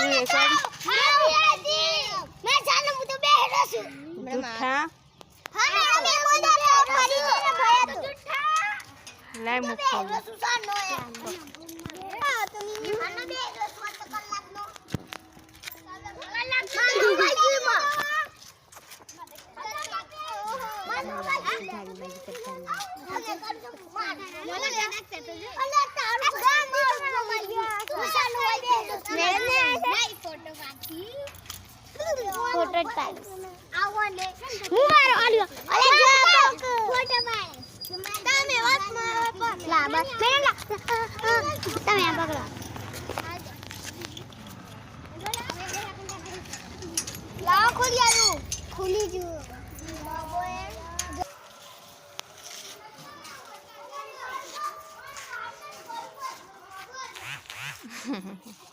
તું એ કર મેં ચાલો હું તો બેઠો છું જુઠ્ઠા હા અમે બોલા ફરી ભયા તો લાય મૂકો સુસાનો એ હા તો મી આના બે સ્વત કલાકનો ફોટો પાડીશ હું મારો આલ્યો અરે જો ફોટો પાડ તમે વાત મારો લા બસ મેં લા તમે આ પકડો લાવો ખોલી આલું ખુલી જો એ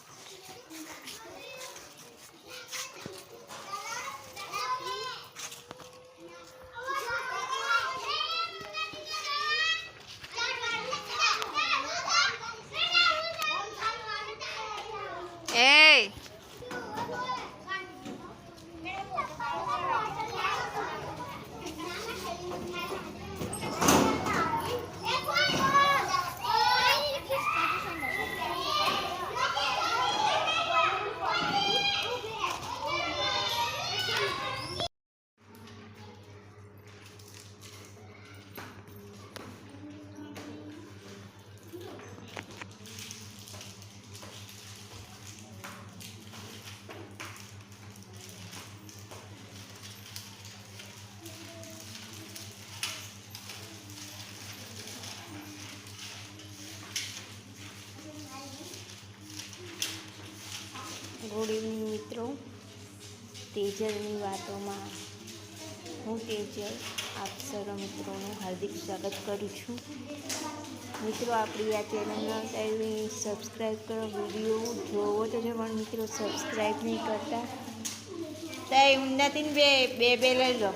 ગુડ ઇવનિંગ મિત્રો, તેજલની વાતોમાં હું તેજલ આપ સર્વ મિત્રોનું હાર્દિક સ્વાગત કરું છું. મિત્રો, આપણી આ ચેનલના ટાઈમે સબસ્ક્રાઈબ કરો, વીડિયો જોવો તો જો, પણ મિત્રો સબસ્ક્રાઈબ નહીં કરતા ત્યાં ઊંડાથી બે બે બે લઈ લો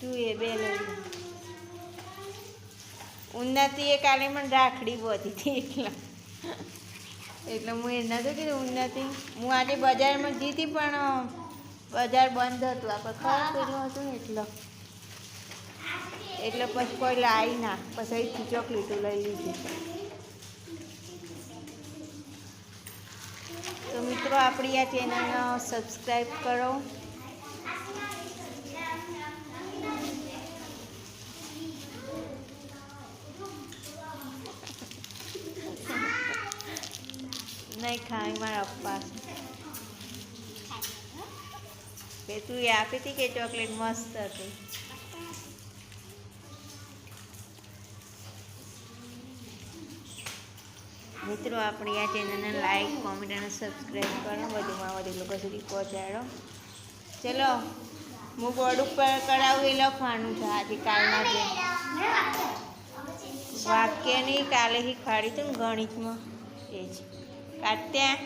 તું એ બે લઈ લો. ઉન્નતિ એ કાલે મને રાખડી બોધી હતી, એટલે. એટલે હું એને નતું કીધું, ઉન્નતિ. હું આજે બજારમાં ગઈ હતી, પણ બજાર બંધ હતું. આપણે ખરાબ કર્યું હતું ને, એટલે. એટલે પછી કોઈ લાવી ના, પછી અહીંથી ચોકલેટો લઈ લીધી. તો મિત્રો, આપણી આ ચેનલને સબસ્ક્રાઈબ કરો. ખાવી મારા પપ્પા કે તું એ આપી હતી કે ચોકલેટ મસ્ત હતી? મિત્રો, આપણી આ ચેનલને લાઈક કોમેન્ટ અને સબસ્ક્રાઈબ કરો. વધુમાં વધુ લોકો સુધી પહોંચાડો. ચલો, હું બોર્ડ ઉપર કરાવું એ લખવાનું છે આજે કાલના જે વાક્ય નહીં કાલે શીખવાડી હતું ને ગણિતમાં. એ જ. કાત્યા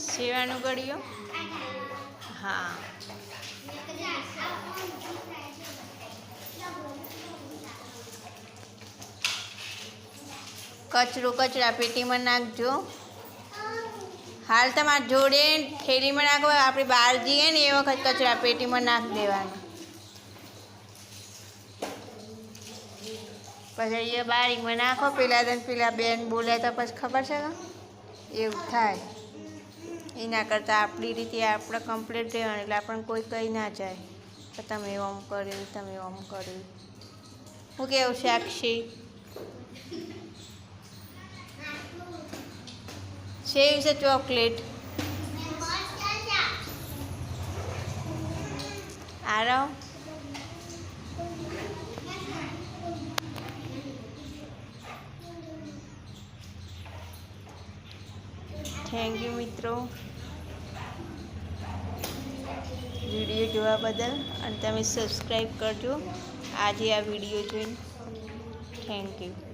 સેવાનું ગળ્યો? હા. કચરો કચરા પેટીમાં નાખજો. હાલ તમારા જોડે થેલીમાં નાખવા આપણે બહાર જઈએ ને, એ વખત કચરા પેટીમાં નાખી દેવાનું. પછી એ બારીમાં નાખો, પેલા દન પેલા બેન બોલ્યા તો પછી ખબર છે એવું થાય. એના કરતાં આપણી રીતે આપણે કમ્પ્લીટ રહેવાનું, એટલે આપણને કોઈ કહી ના જાય કે તમે ઓમ કર્યું, તમે ઓમ કર્યું. હું કેવું સાક્ષી સેવ છે ચોકલેટ આરવ થેન્ક યુ મિત્રો વીડિયો જોવા બદલ અને તમે સબસ્ક્રાઈબ કરજો આજે આ વીડિયો જોઈને થેન્ક યુ